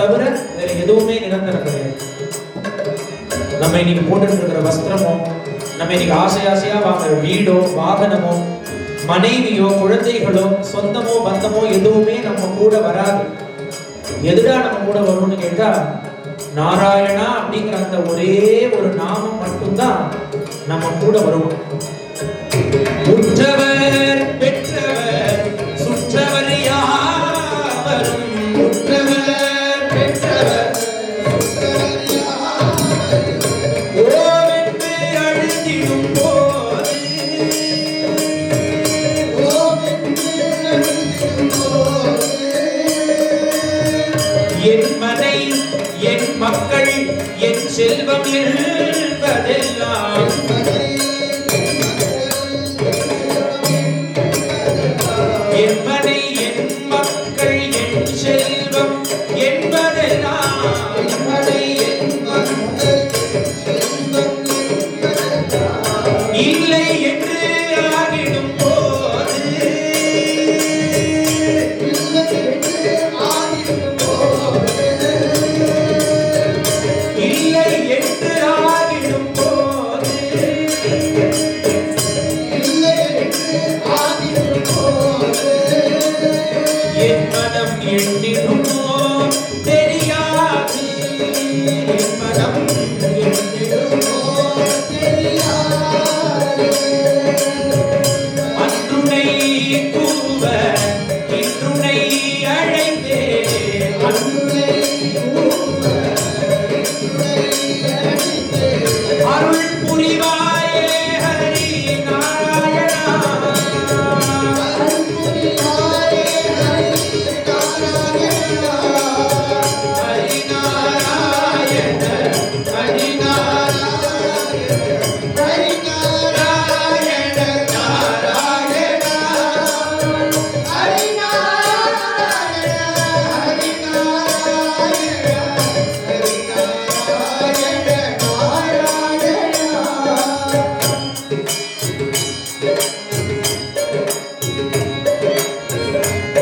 தவிர வேற எதுவுமே நிரந்தரம் கிடையாது. நம்ம இன்னைக்கு போட்டுட்டு இருக்கிற வஸ்திரமோ நம்ம இன்னைக்கு ஆசை ஆசையா வாங்குற வீடோ வாகனமோ மனைவியோ குழந்தைகளோ சொந்தமோ பந்தமோ எதுவுமே நம்ம கூட வராது. எதுடா நம்ம கூட வரும்னு கேட்டா நாராயணா அப்படிங்கிற அந்த ஒரே ஒரு நாமம் மட்டும்தான் நம்ம கூட வருவோம். என் மனை என் மக்கள் என் செல்வம் என்பதெல்லாம்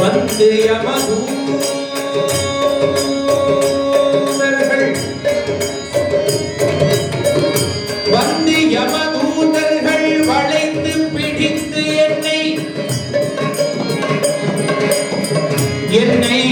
வந்து யமதூதர்கள். வந்து யமதூதர்கள் வளைத்து பிடித்து என்னை என்னை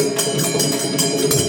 フフフフ。